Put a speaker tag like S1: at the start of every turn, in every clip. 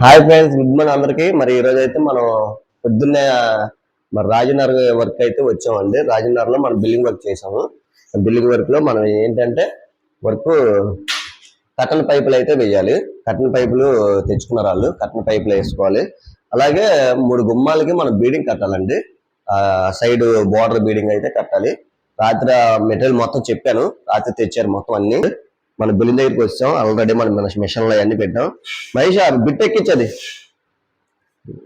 S1: Hi friends good morning అందరికి. మరి ఈరోజు అయితే మనం పొద్దున్నే మరి రాజనగర్ వర్క్ అయితే వచ్చామండి. రాజనగర్లో మనం బిల్డింగ్ వర్క్ చేసాము బిల్డింగ్ వర్క్లో మనం ఏంటంటే వర్క్ కటన్ పైపులు అయితే వేయాలి. కటన్ పైపులు తెచ్చుకున్నారు వాళ్ళు కటన్ పైపులు వేసుకోవాలి. అలాగే మూడు గుమ్మాలకి మనం బీడింగ్ కట్టాలండి. సైడ్ బోర్డర్ బీడింగ్ అయితే కట్టాలి. రాత్రి మెటీరియల్ మొత్తం చెప్పాను. రాత్రి తెచ్చారు మొత్తం అన్నీ. మన బిల్లింగ్ దగ్గరికి వచ్చాం. ఆల్రెడీ మనం మన మిషన్లో అన్ని పెట్టాం. మహేష్ ఆ బిట్ ఎక్కించది.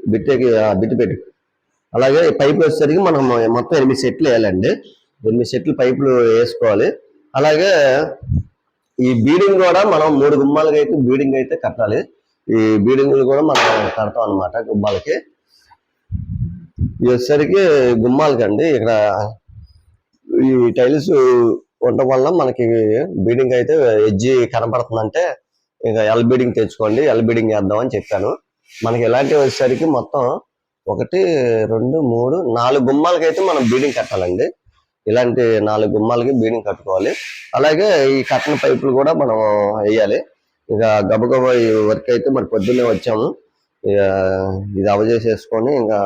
S1: బిట్ ఎక్కి ఆ బిట్ పెట్టు. అలాగే ఈ పైపులు వచ్చేసరికి మనం మొత్తం ఎనిమిది సెట్లు వేయాలండి. ఎనిమిది సెట్లు పైపులు వేసుకోవాలి. అలాగే ఈ బీడింగ్ కూడా మనం మూడు గుమ్మాలకి అయితే బీడింగ్ అయితే కట్టాలి. ఈ బీడింగ్లు కూడా మనం కడతాం అనమాట గుమ్మాలకి. ఇది వచ్చేసరికి గుమ్మాలకండి. ఇక్కడ ఈ టైల్స్ ఉండటం వల్ల మనకి బీడింగ్ అయితే ఎడ్జి కనపడుతుందంటే ఇంకా ఎల్ బీడింగ్ తెచ్చుకోండి ఎల్ బీడింగ్ వేద్దాం అని చెప్పాను. మనకి ఇలాంటివి వచ్చేసరికి మొత్తం ఒకటి రెండు మూడు నాలుగు గుమ్మాలకి అయితే మనం బీడింగ్ కట్టాలండి. ఇలాంటి నాలుగు గుమ్మాలకి బీడింగ్ కట్టుకోవాలి. అలాగే ఈ కట్టిన పైపులు కూడా మనం వేయాలి. ఇక గబగబ ఈ వర్క్ అయితే మరి పొద్దున్నే వచ్చాము. ఇక ఇది అవజేసేసుకొని ఇంకా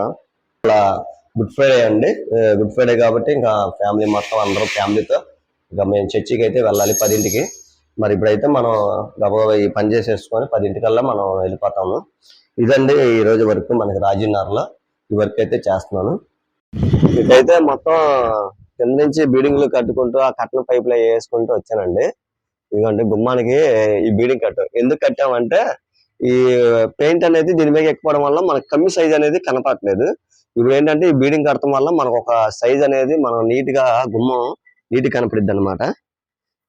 S1: ఇలా గుడ్ ఫ్రైడే అండి. గుడ్ ఫ్రైడే కాబట్టి ఇంకా ఫ్యామిలీ మొత్తం అందరూ ఫ్యామిలీతో మేము చర్చికి అయితే వెళ్ళాలి పదింటికి. మరి ఇప్పుడైతే మనం గబగబా ఈ పని చేసేసుకొని పదింటికల్లా మనం వెళ్ళిపోతాము. ఇదండి ఈ రోజు వరకు మనకి రాజీనగర్లో ఈ వర్క్ అయితే చేస్తున్నాను. ఇదైతే మొత్తం కింద నుంచి బీడింగ్లు కట్టుకుంటూ ఆ కట్టిన పైపులు వేసుకుంటూ వచ్చానండి. ఇదిగోండి గుమ్మానికి ఈ బీడింగ్ కట్టాం. ఎందుకు కట్టామంటే ఈ పెయింట్ అనేది దీని మీద ఎక్కువడం వల్ల మనకు కమ్మి సైజ్ అనేది కనపడట్లేదు. ఇప్పుడు ఏంటంటే ఈ బీడింగ్ కట్టడం వల్ల మనకు ఒక సైజ్ అనేది మనం నీట్గా గుమ్మం నీట్ కనపడిద్ది అనమాట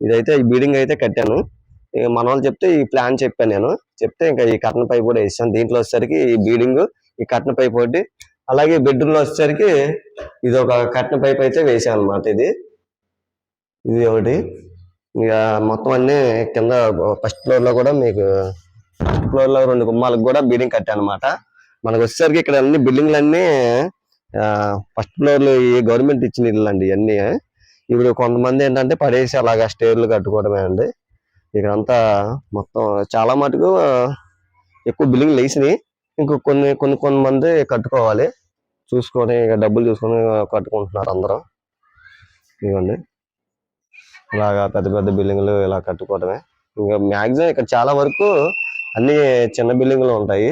S1: ఇదైతే ఈ బీడింగ్ అయితే కట్టాను. ఇక మన వాళ్ళు చెప్తే ఈ ప్లాన్ చెప్పాను నేను. చెప్తే ఇంకా ఈ కట్న పైప్ కూడా వేసాను దీంట్లో వచ్చేసరికి ఈ బీడింగ్ ఈ కట్న పైప్ ఒకటి అలాగే బెడ్రూమ్లో వచ్చేసరికి ఇది ఒక కట్న పైప్ అయితే వేసాను అనమాట ఇది. ఇది ఒకటి. ఇక మొత్తం అన్ని కింద ఫస్ట్ ఫ్లోర్లో కూడా మీకు ఫస్ట్ ఫ్లోర్లో రెండు గుమ్మాలకు కూడా బీడింగ్ కట్టాను అనమాట మనకు వచ్చేసరికి ఇక్కడ అన్ని బిల్డింగ్లన్నీ ఫస్ట్ ఫ్లోర్లో ఈ గవర్నమెంట్ ఇచ్చిన ఇల్లు అండి ఇవన్నీ. ఇప్పుడు కొంతమంది ఏంటంటే పడేసి అలాగా స్టేర్లు కట్టుకోవడమే అండి. ఇక్కడంతా మొత్తం చాలా మటుకు ఎక్కువ బిల్డింగ్లు లేచినాయి ఇంకో కొన్ని కొన్ని కొన్ని మంది కట్టుకోవాలి. చూసుకొని ఇక డబ్బులు చూసుకొని కట్టుకుంటున్నారు అందరం. ఇవ్వండి ఇలాగా పెద్ద పెద్ద బిల్డింగ్లు ఇలా కట్టుకోవడమే. ఇంకా మ్యాక్సిమం ఇక్కడ చాలా వరకు అన్ని చిన్న బిల్డింగ్లు ఉంటాయి.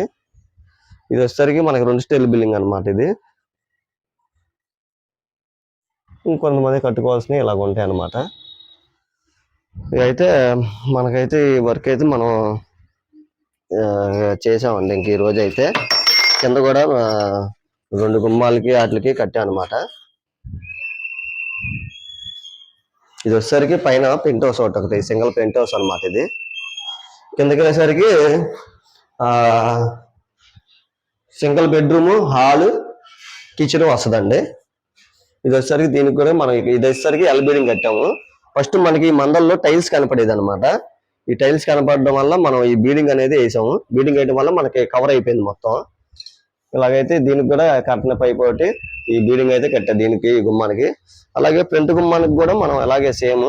S1: ఇది వచ్చేసరికి మనకి రెండు స్టైల్ బిల్డింగ్ అన్నమాట ఇది. ఇంకొంతమంది కట్టుకోవాల్సినవి ఇలాగ ఉంటాయి అన్నమాట. ఇదైతే మనకైతే ఈ వర్క్ అయితే మనం చేసామండి. ఇంక ఈరోజు అయితే కింద కూడా రెండు గుమ్మాలకి వాటికి కట్టాం అనమాట ఇది వచ్చేసరికి పైన పెంట్ హౌస్ ఒకటి ఒకటి సింగిల్ పెంట్ హౌస్ అనమాట ఇది. కిందకి వెళ్ళేసరికి సింగిల్ బెడ్రూమ్ హాలు కిచెన్ వస్తుందండి. ఇది వచ్చేసరికి దీనికి కూడా మనం ఇది వచ్చేసరికి ఎల్ కట్టాము. ఫస్ట్ మనకి ఈ మందల్లో టైల్స్ కనపడేది అనమాట ఈ టైల్స్ కనపడడం వల్ల మనం ఈ బీడింగ్ అనేది వేసాము. బీడింగ్ వేయడం వల్ల మనకి కవర్ అయిపోయింది మొత్తం. ఇలాగైతే దీనికి కూడా కట్టిన పైప్ ఒకటి ఈ బీడింగ్ అయితే కట్టా దీనికి ఈ గుమ్మానికి. అలాగే ఫ్రంట్ గుమ్మానికి కూడా మనం అలాగే సేమ్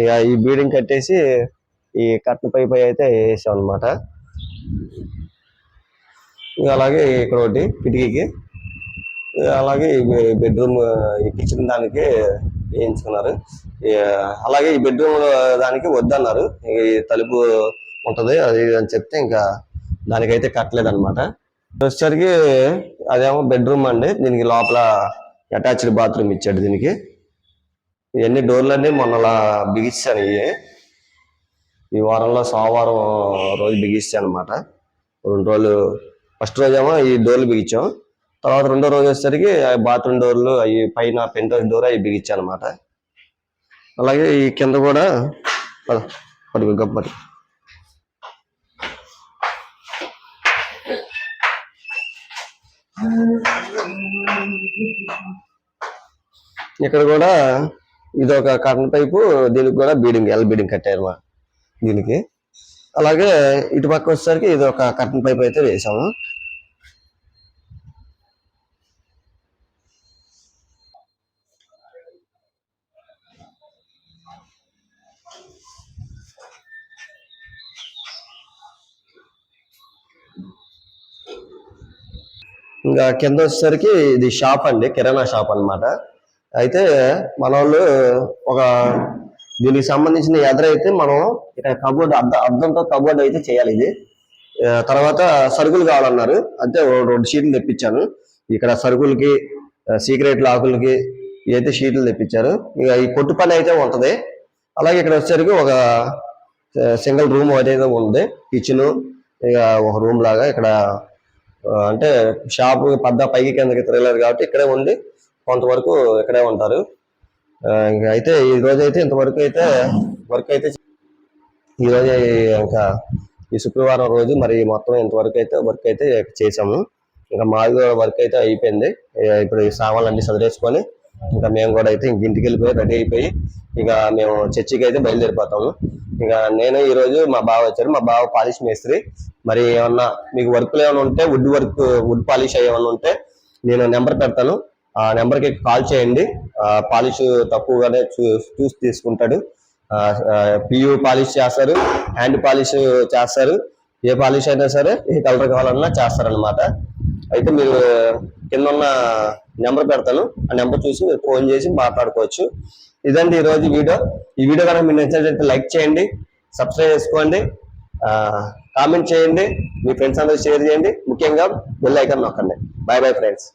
S1: ఇక ఈ బీడింగ్ కట్టేసి ఈ కట్టిన పైప్ అయితే వేసాం అనమాట అలాగే ఇక్కడ ఒకటి కిటికీకి. అలాగే ఈ బెడ్రూమ్ ఈ కిచెన్ దానికి వేయించుకున్నారు. అలాగే ఈ బెడ్రూమ్ దానికి వద్దన్నారు. ఈ తలుపు ఉంటుంది అది అని చెప్తే ఇంకా దానికైతే కట్టలేదన్నమాట. వచ్చేసరికి అదేమో బెడ్రూమ్ అండి దీనికి లోపల అటాచ్డ్ బాత్రూమ్ ఇచ్చాడు దీనికి. ఇవన్నీ డోర్లన్నీ మొన్నలా బిగిస్తాను ఇవి ఈ వారంలో సోమవారం రోజు బిగిస్తాను అనమాట రెండు రోజులు ఫస్ట్ రోజేమో ఈ డోర్లు బిగించాం. తర్వాత రెండో రోజు వచ్చేసరికి బాత్రూమ్ డోర్లు అవి పైన పెంట్ హౌస్ డోర్ అవి బిగించాను అనమాట అలాగే ఈ కింద కూడా పడుకో గబ్బడి ఇక్కడ కూడా ఇది ఒక కరెంట్ పైపు దీనికి కూడా బీడింగ్ ఎల్ బీడింగ్ కట్టారు దీనికి. అలాగే ఇటు పక్క వచ్చేసరికి ఇది ఒక కరెంట్ పైప్ అయితే వేసాము. ఇంకా కింద వచ్చేసరికి ఇది షాప్ అండి కిరాణా షాప్ అన్నమాట. అయితే మన వాళ్ళు ఒక దీనికి సంబంధించిన ఎదరైతే మనం ఇక్కడ కబోర్డ్ అద్దం అద్దంతో కబోర్డ్ అయితే చేయాలి ఇది. తర్వాత సరుకులు కావాలన్నారు. అంటే రెండు షీట్లు తెప్పించాను. ఇక్కడ సరుకులకి సీక్రెట్ లాకులకి ఇవైతే షీట్లు తెప్పించారు ఇక ఈ కొట్టు పని అయితే ఉంటది. అలాగే ఇక్కడ వచ్చేసరికి ఒక సింగిల్ రూమ్ అనేది ఉంది కిచెన్ ఇక ఒక రూమ్ లాగా ఇక్కడ అంటే షాప్ పద్ద పైకి కిందకి తిరగలేదు కాబట్టి ఇక్కడే ఉండి కొంతవరకు ఇక్కడే ఉంటారు. ఇంకా అయితే ఈ రోజు అయితే ఇంతవరకు అయితే వర్క్ అయితే ఈ ఇంకా ఈ శుక్రవారం రోజు మరి మొత్తం ఇంతవరకు అయితే వర్క్ అయితే చేసాము ఇంకా మాది కూడా వర్క్ అయితే అయిపోయింది. ఇప్పుడు ఈ సామాన్లు సదిరేసుకొని ఇంకా మేము కూడా అయితే ఇంక ఇంటికి వెళ్ళిపోయి రెడీ అయిపోయి ఇక మేము చర్చికి అయితే బయలుదేరిపోతాము. ఇక నేను ఈ రోజు మా బావ వచ్చారు మా బావ పాలిష్ మేస్త్రి. మరి ఏమన్నా మీకు వర్క్లు ఏమైనా ఉంటే వుడ్ వర్క్ వుడ్ పాలిష్ ఏమైనా ఉంటే నేను నెంబర్ పెడతాను. ఆ నెంబర్కి కాల్ చేయండి. పాలిష్ తక్కువగానే చూ- చూసి తీసుకుంటాడు. పియు పాలిష్ చేస్తారు. హ్యాండ్ పాలిష్ చేస్తారు. ఏ పాలిష్ అయినా సరే ఏ కలర్ కావాలన్నా చేస్తారనమాట అయితే మీరు కింద ఉన్న నెంబర్ పెడతాను. ఆ నెంబర్ చూసి మీరు ఫోన్ చేసి మాట్లాడుకోవచ్చు. ఇదండి ఈ రోజు వీడియో. ఈ వీడియో కనుక మీరు నచ్చినట్లయితే లైక్ చేయండి సబ్స్క్రైబ్ చేసుకోండి కామెంట్ చేయండి మీ ఫ్రెండ్స్ అందరూ షేర్ చేయండి. ముఖ్యంగా బెల్ ఐకాన్ నొక్కండి. Bye bye friends.